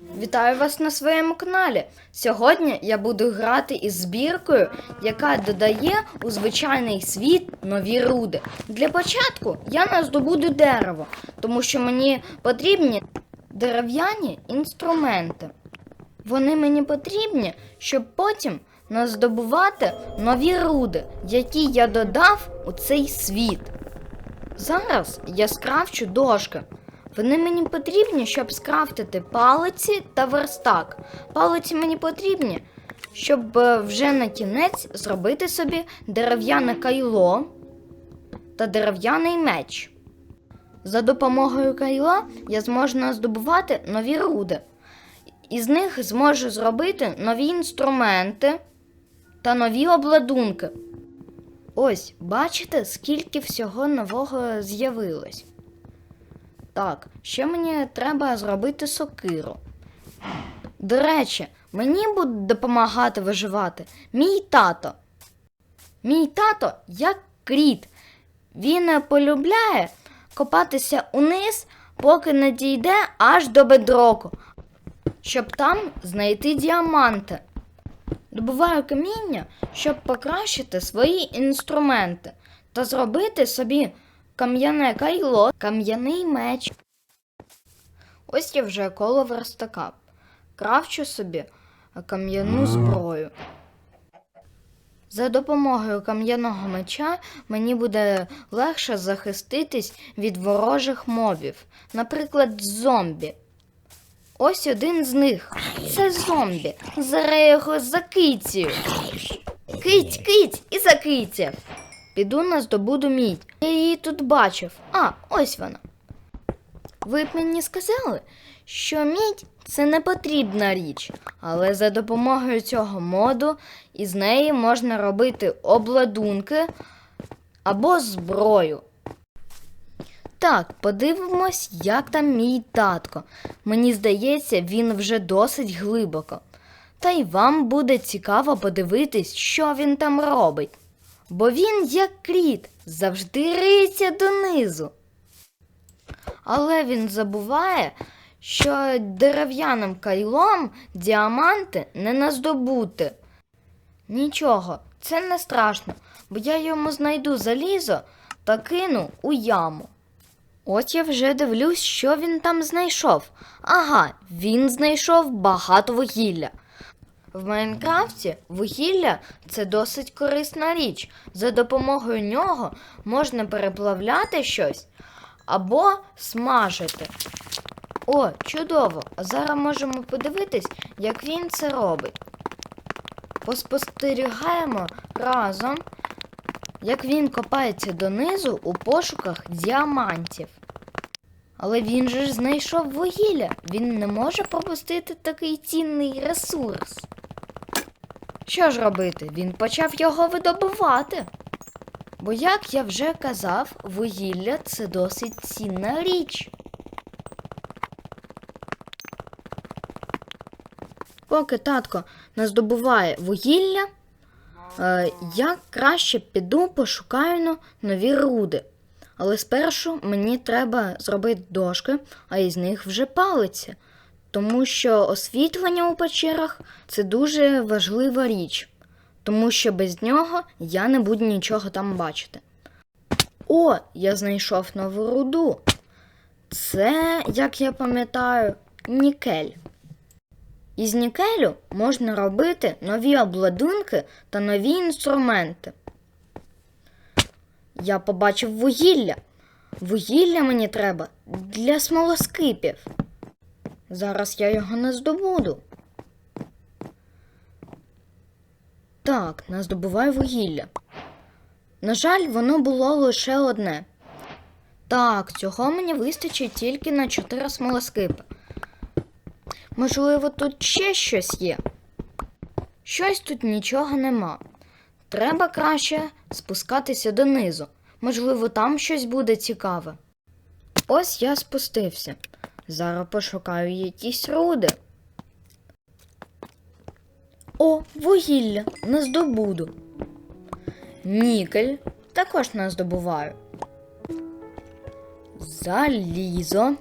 Вітаю вас на своєму каналі. Сьогодні я буду грати із збіркою, яка додає у звичайний світ нові руди. Для початку я наздобуду дерево, тому що мені потрібні дерев'яні інструменти. Вони мені потрібні, щоб потім наздобувати нові руди, які я додав у цей світ. Зараз я скрафчу дошки. Вони мені потрібні, щоб скрафтити палиці та верстак. Палиці мені потрібні, щоб е, вже на кінець зробити собі дерев'яне кайло та дерев'яний меч. За допомогою кайла я зможу здобувати нові руди. Із них зможу зробити нові інструменти та нові обладунки. Ось, бачите, скільки всього нового з'явилось. Так, ще мені треба зробити сокиру. До речі, мені буде допомагати виживати мій тато. Мій тато як кріт. Він полюбляє копатися униз, поки не дійде аж до бедроку, щоб там знайти діаманти. Добуваю каміння, щоб покращити свої інструменти та зробити собі кам'яне кайло, кам'яний меч. Ось я вже коло верстака. Кравчу собі кам'яну зброю. За допомогою кам'яного меча мені буде легше захиститись від ворожих мобів, наприклад, зомбі. Ось один з них. Це зомбі. Зараз я його закицію. Кить, кить і закицяв. Піду на здобуду мідь. Я її тут бачив. А, ось вона. Ви б мені сказали, що мідь це не потрібна річ, але за допомогою цього моду із неї можна робити обладунки або зброю. Так, подивимось, як там мій татко. Мені здається, він вже досить глибоко. Та й вам буде цікаво подивитись, що він там робить. Бо він, як кріт, завжди риється донизу. Але він забуває, що дерев'яним кайлом діаманти не наздобути. Нічого, це не страшно, бо я йому знайду залізо та кину у яму. От я вже дивлюсь, що він там знайшов. Ага, він знайшов багато вугілля. В Майнкрафті вугілля це досить корисна річ. За допомогою нього можна переплавляти щось або смажити. О, чудово! А зараз можемо подивитись, як він це робить. Поспостерігаємо разом, як він копається донизу у пошуках діамантів. Але він же ж знайшов вугілля. Він не може пропустити такий цінний ресурс. Що ж робити? Він почав його видобувати. Бо, як я вже казав, вугілля це досить цінна річ. Поки татко наздобуває вугілля, е, я краще піду пошукаю нові руди. Але спершу мені треба зробити дошки, а із них вже палиці. Тому що освітлення у печерах це дуже важлива річ, тому що без нього я не буду нічого там бачити. О, я знайшов нову руду. Це, як я пам'ятаю, нікель. Із нікелю можна робити нові обладунки та нові інструменти. Я побачив вугілля. Вугілля мені треба для смолоскипів. Зараз я його не здобуду. Так, не здобуваю вугілля. На жаль, воно було лише одне. Так, цього мені вистачить тільки на чотири смолоскипи. Можливо, тут ще щось є. Щось тут нічого нема. Треба краще спускатися донизу. Можливо, там щось буде цікаве. Ось я спустився. Зараз пошукаю якісь руди. О, вугілля не здобуду. Нікель також не здобуваю. Залізо.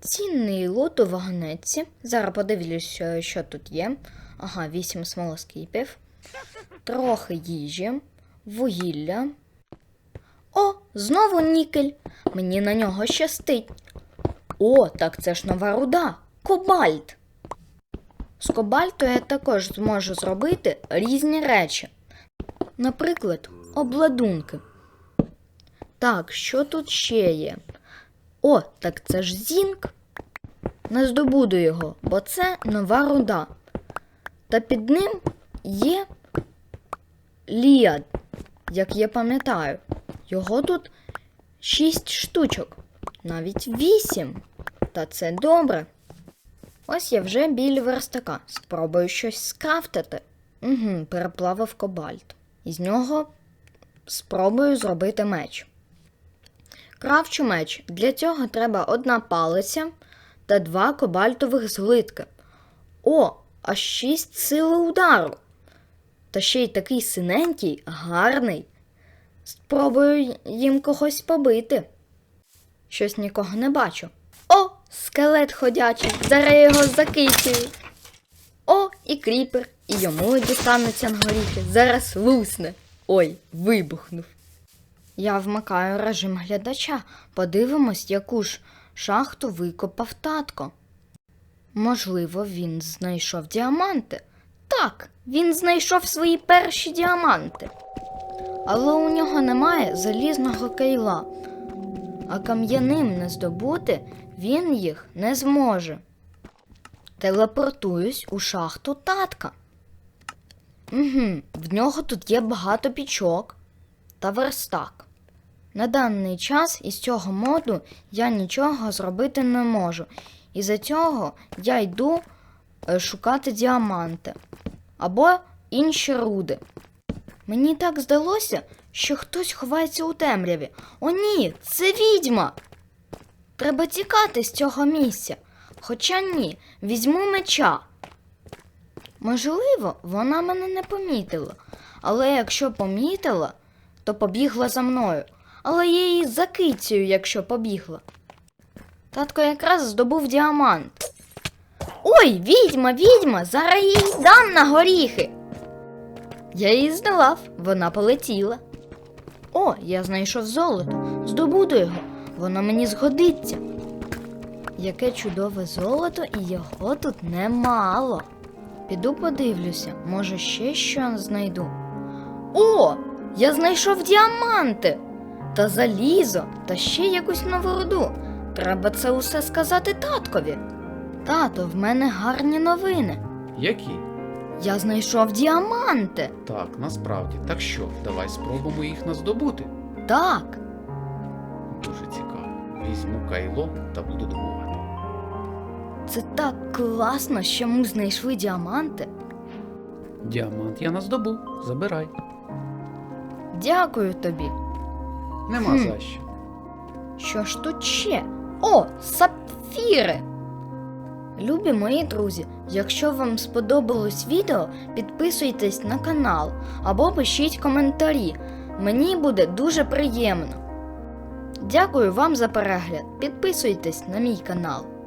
Цінний лут у вагонетці. Зараз подивлюся, що тут є. Ага, вісім смолоскипів. Трохи їжі, вугілля. О, знову нікель. Мені на нього щастить. О, так це ж нова руда. Кобальт. З кобальту я також зможу зробити різні речі. Наприклад, обладунки. Так, що тут ще є? О, так це ж зінк. Не здобуду його, бо це нова руда. Та під ним є ліад, як я пам'ятаю. Його тут шість штучок, навіть вісім. Та це добре. Ось я вже біля верстака. Спробую щось скрафтити. Угу, переплавив кобальт. Із нього спробую зробити меч. Кравчу меч. Для цього треба одна палиця та два кобальтових зглитки. О, а шість сили удару. Та ще й такий синенький, гарний. Спробую їм когось побити. Щось нікого не бачу. Скелет ходячий, зараз його закицюю. О, і кріпер, і йому дістануться на горіхи. Зараз лусне. Ой, вибухнув. Я вмикаю режим глядача. Подивимось, яку ж шахту викопав татко. Можливо, він знайшов діаманти. Так, він знайшов свої перші діаманти. Але у нього немає залізного кейла, а кам'яним не здобути він їх не зможе. Телепортуюсь у шахту татка. Угу, в нього тут є багато пічок та верстак. На даний час із цього моду я нічого зробити не можу. І за цього я йду е, шукати діаманти або інші руди. Мені так здалося, що хтось ховається у темряві. О, ні, це відьма. Треба тікати з цього місця. Хоча ні, візьму меча. Можливо, вона мене не помітила, але якщо помітила, то побігла за мною. Але я її закицюю, якщо побігла. Татко якраз здобув діамант. Ой, відьма, відьма, зараз їй дам на горіхи. Я її здолав, вона полетіла. О, я знайшов золото. Здобуду його, воно мені згодиться. Яке чудове золото, і його тут немало. Піду подивлюся, може ще що знайду. О, я знайшов діаманти та залізо, та ще якусь нову руду. Треба це усе сказати таткові. Тато, в мене гарні новини. Які? Я знайшов діаманти. Так, насправді. Так що, давай спробуємо їх наздобути. Так, Дуже цікаво. Візьму кайло та буду добувати. це так класно, що ми знайшли діаманти. Діамант я наздобув. Забирай. Дякую тобі. Нема Хм. за що. Що ж тут ще? О, сапфіри! Любі мої друзі, якщо вам сподобалось відео, підписуйтесь на канал або пишіть коментарі. Мені буде дуже приємно. Дякую вам за перегляд. Підписуйтесь на мій канал.